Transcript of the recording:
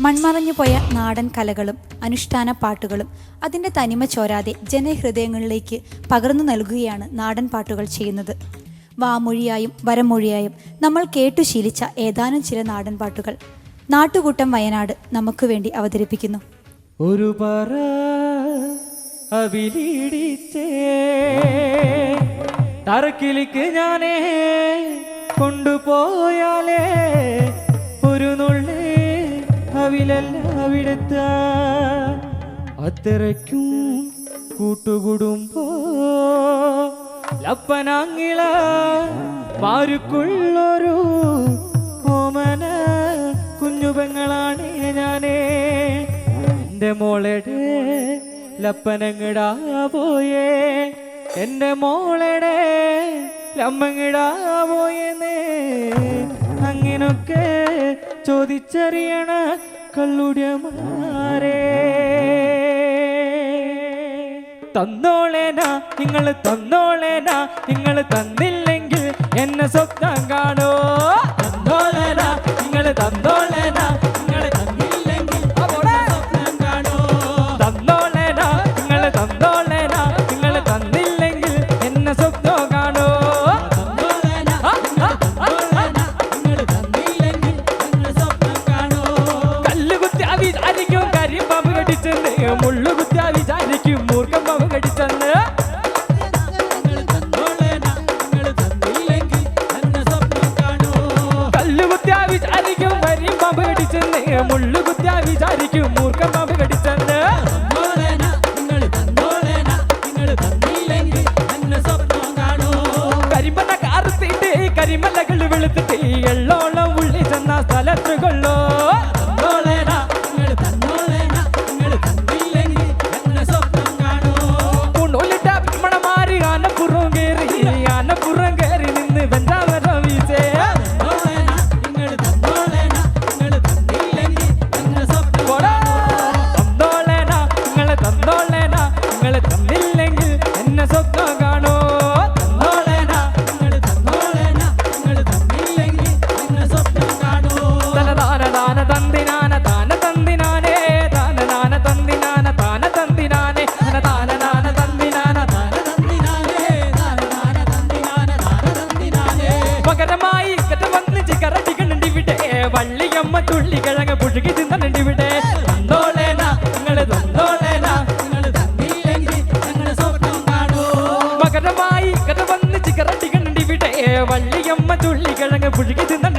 മൺമറഞ്ഞു പോയ നാടൻ കലകളും അനുഷ്ഠാന പാട്ടുകളും അതിന്റെ തനിമ ചോരാതെ ജനഹൃദയങ്ങളിലേക്ക് പകർന്നു നൽകുകയാണ് നാടൻ പാട്ടുകൾ ചെയ്യുന്നത്. വാമൊഴിയായും വരമൊഴിയായും നമ്മൾ കേട്ടു ശീലിച്ച ഏതാനും ചില നാടൻ പാട്ടുകൾ നാട്ടുകൂട്ടം വയനാട് നമുക്ക് വേണ്ടി അവതരിപ്പിക്കുന്നു. ഒരു പറ തറക്കിലിക്ക് ഞാനേ കൊണ്ടുപോയാലേ അവിലല്ല അവിടുത്ത അത്രയ്ക്കും കൂട്ടുകുടുംബോ. ലപ്പനാങ്ങിള പാരുക്കുള്ളൊരു ഓമന കുഞ്ഞുപെങ്ങളാണ് ഞാനേ. എന്റെ മോളയുടെ ലപ്പനങ്ങിടാ പോയേ. എന്റെ മോളയുടെ ലമ്മങ്ങിടാ പോയെന്നേ. അങ്ങനൊക്കെ ചോദിച്ചറിയണ കള്ളുടമാരെ തന്നോളേനാ നിങ്ങൾ തന്നോളേനാ നിങ്ങൾ തന്നില്ലെങ്കിൽ എന്നെ സ്വപ്നം കാണോ. കടിച്ചെന്ന് മുള്ളു കുത്തിയ വിചാരിക്കും മൂർഖം പാമ്പ് കടിച്ചെന്ന്. കരിമ്പന കാർത്തിട്ട് കരിമലകൾ വെളുത്തിട്ട് എള്ളോളം ഉള്ളി ചെന്ന സ്ഥലത്ത് കൊള്ളോ. പകരമായി കഥ വന്ന് ചിക്കറടിക്കണുണ്ട് ഇവിടെ വള്ളിയമ്മ തുള്ളി കിഴങ്ങ പുഴുകി തിന്നണുണ്ട് ഇവിടെ പകരമായി കഥ വന്ന് ചിക്കറടിക്കണുണ്ട് ഇവിടെ വള്ളിയമ്മ തുള്ളി കിഴങ്ങ പുഴുകി തിന്നണുണ്ട്